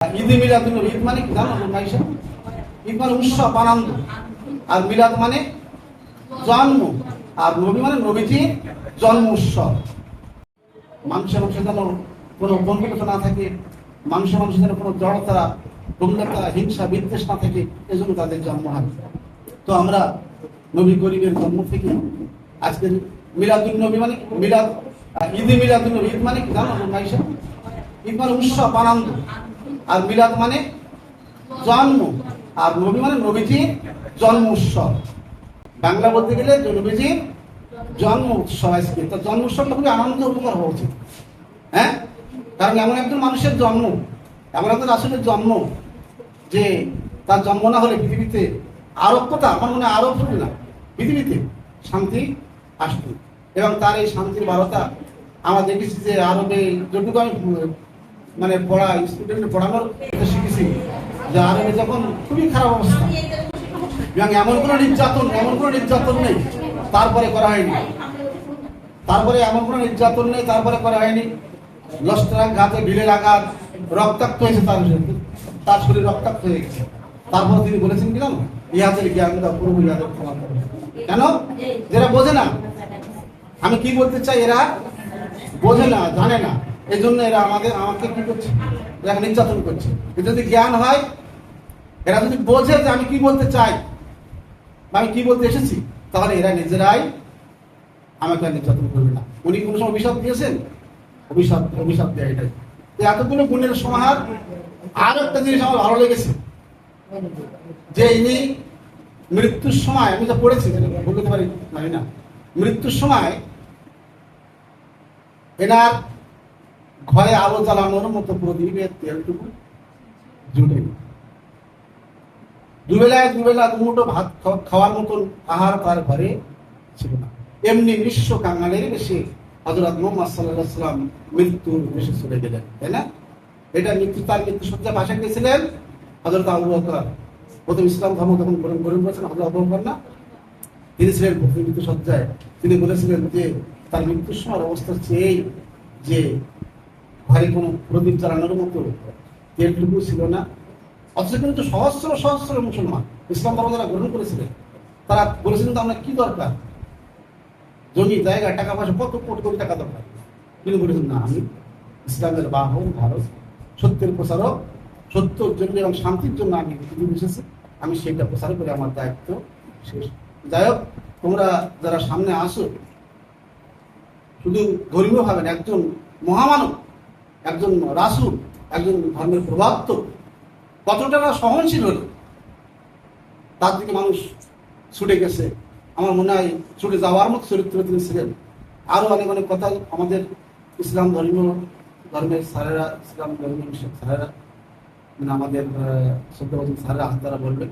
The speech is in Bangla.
ঈদে মিলাদুল নবী, ঈদ মানে কি জানো ঈদ মানে উৎসব, আনন্দ। আর মিলাদ মানে জন্ম। আর নবী মানে জন্ম উৎসব। মানুষের মানুষের যেন কোনো বন্ধুত্ব না থাকে, মানুষের মানুষের যেন কোনো জড়তা হিংসা, বিদ্বেষ না থাকে, এজন্য তাদের জন্ম হয়। তো আমরা নবী গরিবের জন্ম থেকে আজকে মিলাদুল নবী মানে মিলাদ ঈদে মিলাদুল ঈদ মানে কি জানো হিসাব ঈদ মানে উৎসব, আনন্দ। আর মিলাদ মানে জন্ম, আর নবী মানে নবীজি জন্ম উৎসব। বাংলা বলতে গেলে নবীজির জন্ম উৎসব আজকে। তো জন্ম উৎসবটা খুবই আনন্দ উপকার হওয়া উচিত। হ্যাঁ? কারণ এমন একজন মানুষের জন্ম, এমন একজন আসলে জন্ম যে তার জন্ম না হলে পৃথিবীতে আরোগ্যতা আমার মনে আরোপ হবে না, পৃথিবীতে শান্তি আসবে। এবং তার এই শান্তির বারতা আমরা দেখেছি যে আরবে, যতটুকু আমি মানে পড়া স্টুডেন্ট পড়ানোর শিখেছি যে আরবে যখন খুবই খারাপ অবস্থা। এবং এমন কোনো নির্যাতন, এমন কোনো নির্যাতন নেই, তারপরে করা হয়নি। তারপরে এমন কোনো নির্যাতন নেই, তারপরে করা হয়নি। লস্টার ঘাতে বিলের আঘাত রক্তাক্ত হয়েছে তার। তার শরীর রক্তাক্ত হয়ে গেছে। তারপর তিনি বলেছেন কি জানো? ইহাদের জ্ঞান প্রভু ইহাদের ক্ষমা। কেন? যারা বোঝে না। আমি কি বলতে চাই? এরা বোঝে না, জানে না। এই জন্য এরা আমাদের আমাকে কি করছে? এরা নির্যাতন করছে। যদি জ্ঞান হয়, এরা যদি বোঝে যে আমি কি বলতে চাই আমি কি বলতে এসেছি, তাহলে এরা নিজেরাই আমাকে নির্যাতন করবে না। উনি সময় অভিশাপ দিয়েছেন? অভিশাপ অভিশাপ দেয় এটাই এতগুলো গুণের সমাহার, আর একটা জিনিস আমার ভালো লেগেছে, যে ইনি মৃত্যুর সময়, আমি তো পড়েছি বলতে পারি না। মৃত্যুর সময়, এনার ঘরে আলো জ্বালানোর মতো প্রদীপের তেলটুকু জুটে দুবেলায় দুবেলা দুমুটো ভাত খাওয়ার মতন আহার তার ঘরে ছিল না। এমনি নিঃস্ব কাঙালের বেশি হজরত মোহাম্মদ সাল্লাহ সাল্লাম মৃত্যুর বেশি চলে গেলেন, তাই না? এটা মৃত্যু তার মৃত্যু সজ্জা পাশে গেছিলেন হজরত আবু বকর। প্রথম ইসলাম ধর্ম তখন গ্রহণ গ্রহণ করেছেন হজরত আবু বকর না? তিনি ছিলেন প্রথম মৃত্যু সজ্জায়। তিনি বলেছিলেন যে তার মৃত্যুর সময় অবস্থা এই যে ঘরে কোনো প্রদীপ জ্বালানোর মতো তেলটুকু ছিল না। অথচ কিন্তু সহস্র সহস্র মুসলমান ইসলাম ধর্ম যারা গ্রহণ করেছিলেন, তারা বলেছিলেন তো আমরা কি দরকার? জমি, জায়গা, টাকা পয়সা, কত কোটি কোটি টাকা দরকার? কিন্তু বলেছেন, না, আমি ইসলামের বাহন ভারত। সত্যের প্রচারক সত্যর জন্য এবং শান্তির জন্য আমি পৃথিবী এসেছি। আমি সেটা প্রচার করে আমার দায়িত্ব শেষ। যাই হোক, তোমরা যারা সামনে আসো, শুধু ধর্মীয় ভাবেন একজন মহামানব একজন রাসুল, একজন ধর্মের প্রভাবক কতটা না সহনশীল হলো, তার দিকে মানুষ ছুটে গেছে। আমার মনে হয় ছুটে যাওয়ার মতো চরিত্র তিনি ছিলেন। আরও অনেক অনেক কথা আমাদের ইসলাম ধর্ম ধর্মের স্যারেরা, ইসলাম ধর্মীয় স্যারেরা মানে আমাদের শ্রদ্ধাবাদী স্যারেরা তারা বলবেন।